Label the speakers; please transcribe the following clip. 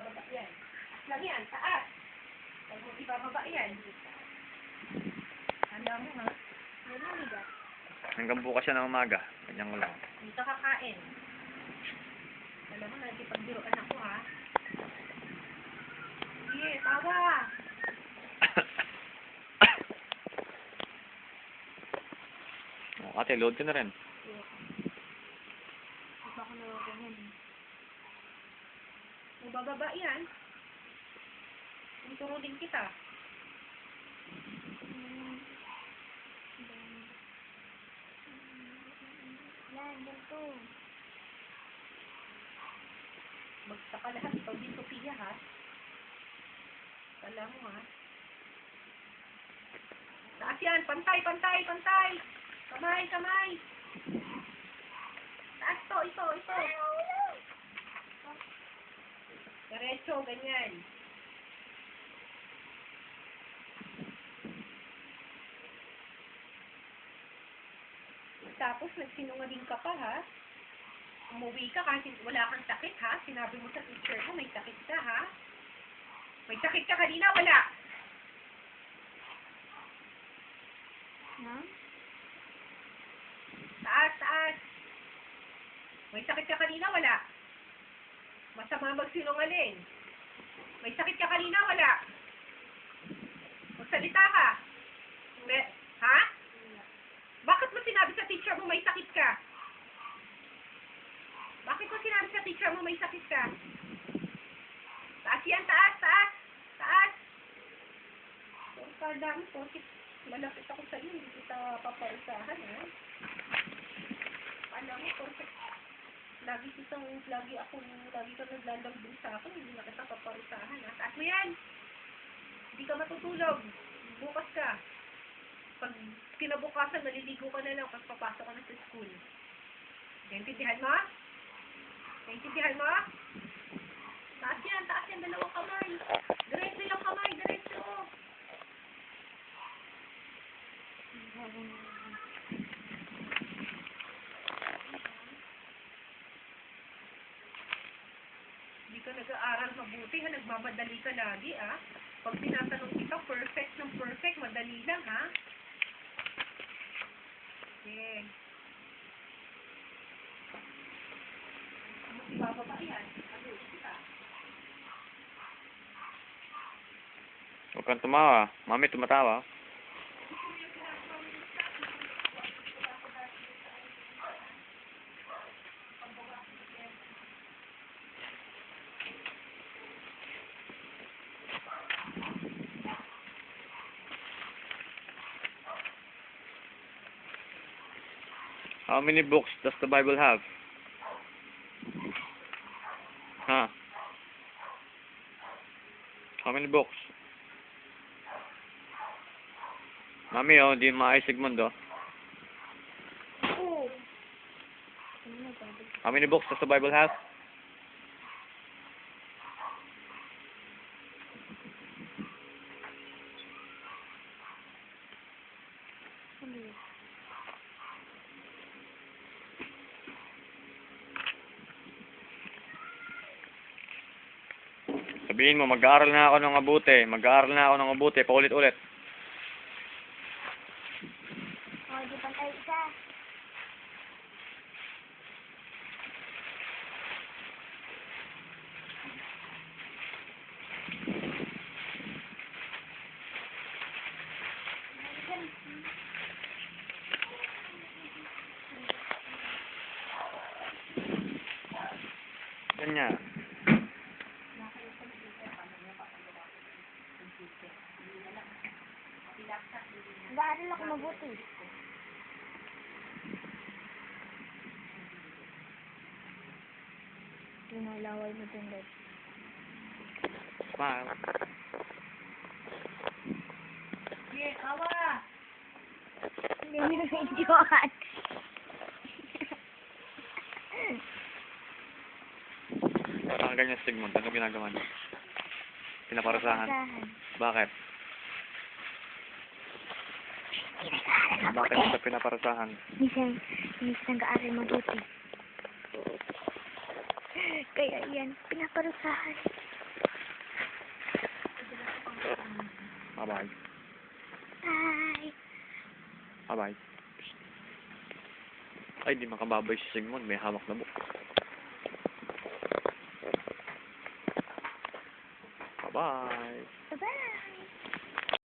Speaker 1: ibababa yan. Lang yan, taas. Huwag mo ibababa yan. Alam mo ha? Ligat.
Speaker 2: Hanggang bukas siya ng umaga. Ganyan ko lang.
Speaker 1: Dito kakain. Alam mo, nagkipagbiroan ako ha. Sige, tawa.
Speaker 2: ate, load ka na rin.
Speaker 1: Iba ko na ganyan. Bababa yan, tuturo din kita. Magtaka lahat. Ikaw din, Sophia, ha? Kala mo, ha? Taas yan. Pantay, pantay, pantay. Kamay, kamay. Taas to, ito, ito. Diretso, ganyan. Tapos, nagsinungaling ka pa, ha? Umuwi ka kasi wala kang sakit, ha? Sinabi mo sa teacher mo, may sakit ka, ha? May sakit ka kanina, wala. Taas, taas. May sakit ka kanina, wala. Masama magsinungaling. May sakit ka kanina, wala. Magsalita ka. Hindi. Ha? Bakit mo sinabi sa teacher mo may sakit ka? Bakit mo sinabi sa teacher mo may sakit ka? Taas yan, taas, taas. Taas. Huwag ka dami, porkit malapit ako sa iyo, hindi kita paparisahan, ha? Alam mo, porkit lagi kitang, lagi ako, lagi ka naglalambing sa akin, hindi na kita paparisahan, ha? Taas mo yan! Hindi ka matutulog. Bukas ka. Pag kinabukasan, naliligo ka na lang pag papasok ka na sa school. Naintindihan mo? Naintindihan mo? Taas yan, taas yan, dalawang kamay. Diretso yung kamay, diretso. Ka nag-aaral mabuti, ha? Nagmamadali ka lagi, ah. Pag tinatanong kita, perfect ng perfect, madali lang, ha? Okay. Ano si ba yan?
Speaker 2: Huwag kang tumawa. Mami, tumatawa. How many books does the Bible have? Huh? How many books? Mami, oh, hindi maayos Sigmundo. How many books does the Bible have? Sabihin mo, mag-aaral na ako ng mabuti. Mag-aaral na ako ng mabuti. Paulit-ulit. Ganyan.
Speaker 3: Nag-aaral ako mabuti. Lumalaway mo dun, Dad.
Speaker 2: Smile.
Speaker 1: Sige, awa!
Speaker 3: Hindi mo na-videoan.
Speaker 2: Parang ganyan si Sigmund. Ano ginagawa niya? Pinaparusahan.
Speaker 3: Usahan.
Speaker 2: Bakit okay. sa pinaparasahan?
Speaker 3: Minsan, minsan gaari mabuti. Kaya yan, pinaparusahan.
Speaker 2: Bye-bye.
Speaker 3: Bye.
Speaker 2: Bye-bye. Ay, di makababay si Sigmund. May hamak na buko.